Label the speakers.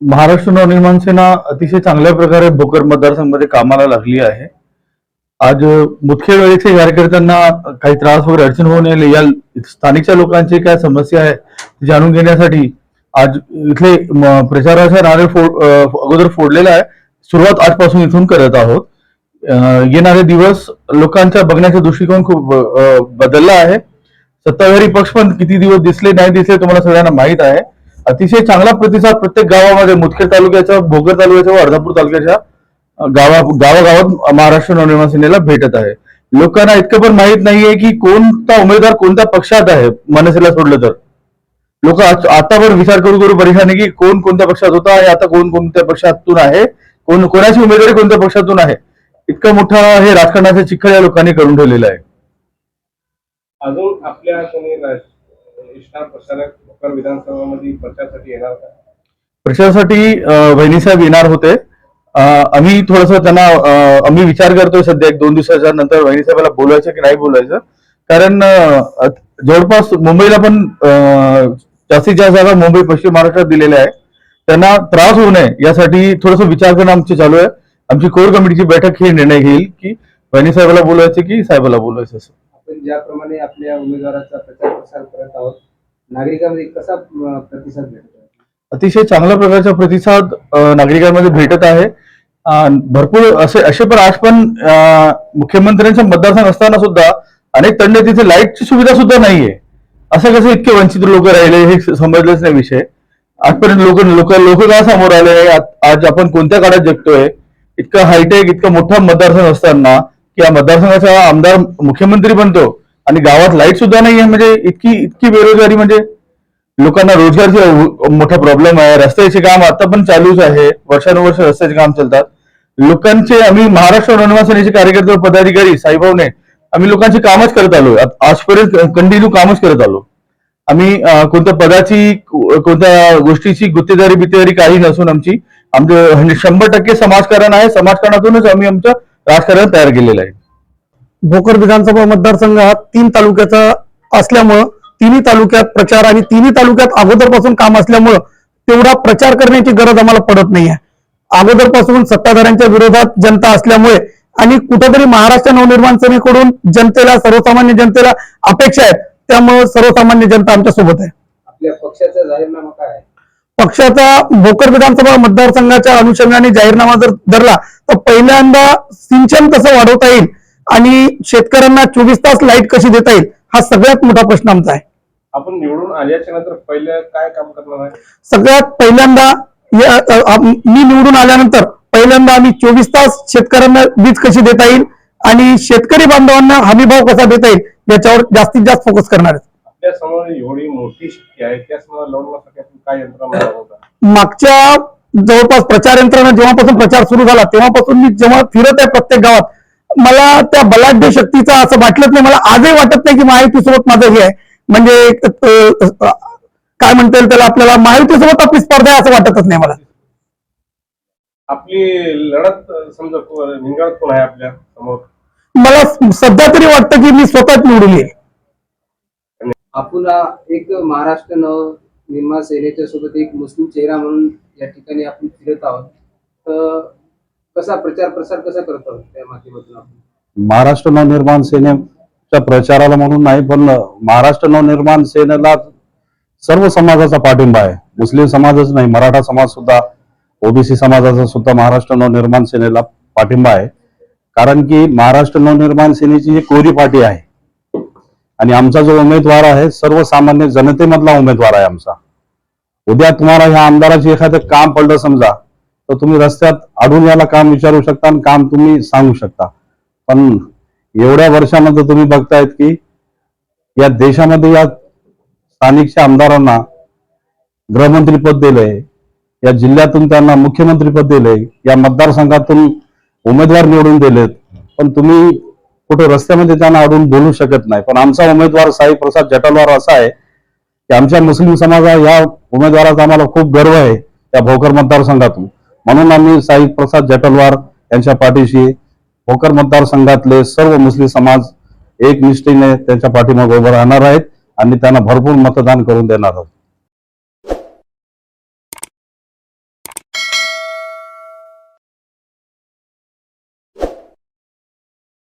Speaker 1: महाराष्ट्र नवनिर्माण सेना अतिशय चांगल्या प्रकारे भोकर मतदारसंघामध्ये कामाला लागली आहे. आज मुख्य वेळेचे कार्यकर्त्यांना काही त्रास वगैरे अडचण होऊ नये या स्थानिकच्या लोकांची काय समस्या आहे ती जाणून घेण्यासाठी आज इथले प्रचाराचा नारे फोड अगोदर फोडलेला आहे. सुरुवात आजपासून इथून करत आहोत. येणारे दिवस लोकांच्या बघण्याचा दृष्टिकोन खूप बदलला आहे. सत्ताधारी पक्ष पण किती दिवस दिसले नाही दिसले तुम्हाला सगळ्यांना माहीत आहे. अतिशय चांगला प्रतिसाद प्रत्येक गावामध्ये मुदखेड तालुक्याच्या भोकर तालुक्याच्या व अर्धापूर तालुक्याच्या गावा गावागावात महाराष्ट्र नवनिर्माण सेनेला भेटत आहे. लोकांना इतकं पण माहीत नाहीये की कोणता उमेदवार कोणत्या पक्षात आहे मनसेला सोडलं तर. लोक आता पण विचार करू करू परेशान की कोण कोणत्या पक्षात होता आणि आता कोण कोणत्या पक्षातून आहे कोण कोणाची उमेदवारी कोणत्या पक्षातून आहे. इतकं मोठा हे राजकारणाचं चिखल या लोकांनी करून ठेवलेलं आहे.
Speaker 2: अजून आपल्या स्टार प्रचारक भोकर विधानसभामध्ये प्रचारासाठी येणार का?
Speaker 1: प्रचारासाठी वहिनी साहेब येणार होते. आम्ही थोडस त्यांना आम्ही विचार करतोय सध्या एक दोन दिवसाच्या नंतर वहिनी साहेबाला बोलायचं की नाही बोलायचं कारण जवळपास मुंबईला पण जास्तीत जास्त जागा मुंबई पश्चिम महाराष्ट्रात दिलेल्या आहे त्यांना त्रास होऊ नये यासाठी थोडस विचार करणं आमचे चालू आहे. आमची कोर कमिटीची बैठक ही निर्णय घेईल की वहिनी साहेबाला बोलायचं की साहेबाला बोलायचं असं.
Speaker 3: आपण ज्याप्रमाणे आपल्या उमेदवाराचा प्रचार प्रसार करत आहोत नागरिकांमध्ये कसा प्रतिसाद भेटतो
Speaker 1: अतिशय चांगल्या प्रकारचा प्रतिसाद नागरिकांमध्ये भेटत आहे. भरपूर असे असे पण आज पण मुख्यमंत्र्यांच्या मतदारसंघ असताना सुद्धा अनेक तंडे तिथे लाईटची सुविधा सुद्धा नाहीये. असं कसं इतके वंचित लोक राहिले हे समजलेच नाही विषय. आजपर्यंत लोक लोक लोक का समोर आले? आज आपण कोणत्या काळात जगतोय? इतकं हायटेक इतका मोठा मतदारसंघ असताना की या मतदारसंघाचा आमदार मुख्यमंत्री बनतो. आणि गावात लाइट सुद्धा नाही आहे म्हणजे इतकी इतकी बेरोजगारी म्हणजे लोकांना रोजगारची मोठा प्रॉब्लेम आहे. रस्त्याचे काम आता पण चालूच आहे. वर्षानुवर्ष रस्त्याचे काम चालतात. लोकांचे आम्ही महाराष्ट्र नवनिर्माण कार्यकर्ते पदाधिकारी साईभाऊने आम्ही लोकांचे कामच करत आलो. आजपर्यंत कंटिन्यू कामच करत आलो. आम्ही कोणत्या पदाची कोणत्या गोष्टीची गुत्तेदारी बित्तेदारी काही नसून आमची आमचं शंभर टक्के समाजकारण आहे. समाजकारणातूनच आम्ही आमचं राजकारण तयार केलेलं आहे.
Speaker 4: भोकर विधानसभा मतदारसंघ हा तीन तालुक्याचा असल्यामुळं तिन्ही तालुक्यात प्रचार आणि तिन्ही तालुक्यात अगोदरपासून काम असल्यामुळं तेवढा प्रचार करण्याची गरज आम्हाला पडत नाही आहे अगोदरपासून सत्ताधाऱ्यांच्या विरोधात जनता असल्यामुळे आणि कुठेतरी महाराष्ट्र नवनिर्माण सेनेकडून जनतेला सर्वसामान्य जनतेला अपेक्षा आहेत त्यामुळे सर्वसामान्य जनता आमच्यासोबत आहे.
Speaker 3: आपल्या पक्षाचा जाहीरनामा काय आहे?
Speaker 4: पक्षाचा भोकर विधानसभा मतदारसंघाच्या अनुषंगाने जाहीरनामा जर धरला तर पहिल्यांदा सिंचन कसं वाढवता येईल? आणि शेतकऱ्यांना चोवीस तास लाइट कशी देता येईल हा सगळ्यात मोठा प्रश्न आमचा आहे.
Speaker 2: आपण निवडून आल्याच्यानंतर पहिले काय काम करणार आहे?
Speaker 4: सगळ्यात पहिल्यांदा मी निवडून आल्यानंतर पहिल्यांदा आम्ही चोवीस तास शेतकऱ्यांना वीज कशी देता येईल आणि शेतकरी बांधवांना हमीभाव कसा देता येईल याच्यावर जास्तीत जास्त फोकस करणार आहे.
Speaker 2: आपल्यासमोर एवढी मोठी शक्ती आहे आपण काय यंत्रणा
Speaker 4: मागच्या जवळपास प्रचार यंत्रणा जेव्हापासून प्रचार सुरू झाला तेव्हापासून मी जेव्हा फिरत आहे प्रत्येक गावात मला त्या बलाढ्य शक्तीचा असं वाटलंच नाही. मला आजही वाटत नाही की महायुतीसोबत माझं हे आहे. म्हणजे काय म्हणता येईल त्याला आपल्याला महायुतीसोबत आपली स्पर्धा आहे असं वाटतच नाही मला.
Speaker 2: आपली लढत समजा कोण आहे आपल्यासमोर?
Speaker 4: मला सध्या तरी वाटतं की मी स्वतःच निवडून येईल.
Speaker 3: आपण आ, एक महाराष्ट्र नव निर्माण सेनेच्या सोबत एक मुस्लिम चेहरा म्हणून या ठिकाणी आपण फिरत आहोत. तर कसा प्रचार प्रसार कसा करतो त्या माध्यमातून आपण?
Speaker 5: महाराष्ट्र नवनिर्माण सेनेच्या प्रचाराला म्हणून नाही पण महाराष्ट्र नवनिर्माण सेनेला सर्व समाजाचा पाठिंबा आहे. मुस्लिम समाजच नाही मराठा समाज सुद्धा ओबीसी समाजाचा सुद्धा महाराष्ट्र नवनिर्माण सेनेला पाठिंबा आहे. कारण की महाराष्ट्र नवनिर्माण सेनेची ही कोरी पार्टी आहे. आणि आमचा जो उमेदवार आहे सर्वसामान्य जनतेमधला उमेदवार आहे आमचा. उद्या तुम्हाला ह्या आमदाराची एखादं काम पडलं समजा तर तुम्ही रस्त्यात अडून याला काम विचारू शकता आणि काम तुम्ही सांगू शकता. पण एवढ्या वर्षानंतर तुम्ही बघतायत की या देशामध्ये या स्थानिकच्या आमदारांना गृहमंत्रीपद दिलंय या जिल्ह्यातून त्यांना मुख्यमंत्रीपद दिलंय या मतदारसंघातून उमेदवार निवडून दिलेत. पण तुम्ही कुठं रस्त्यामध्ये त्यांना अडून बोलू शकत नाही. पण आमचा उमेदवार साई प्रसाद जटलवार असा आहे की आमच्या मुस्लिम समाजा या उमेदवाराचा आम्हाला खूप गर्व आहे या भोकर मतदारसंघातून. म्हणून आम्ही साई प्रसाद जटलवार यांच्या पाठीशी भोकर मतदारसंघातले सर्व मुस्लिम समाज एक निष्ठेने त्यांच्या पाठीमागे उभं राहणार आहेत आणि त्यांना भरपूर मतदान करून देणार आहोत.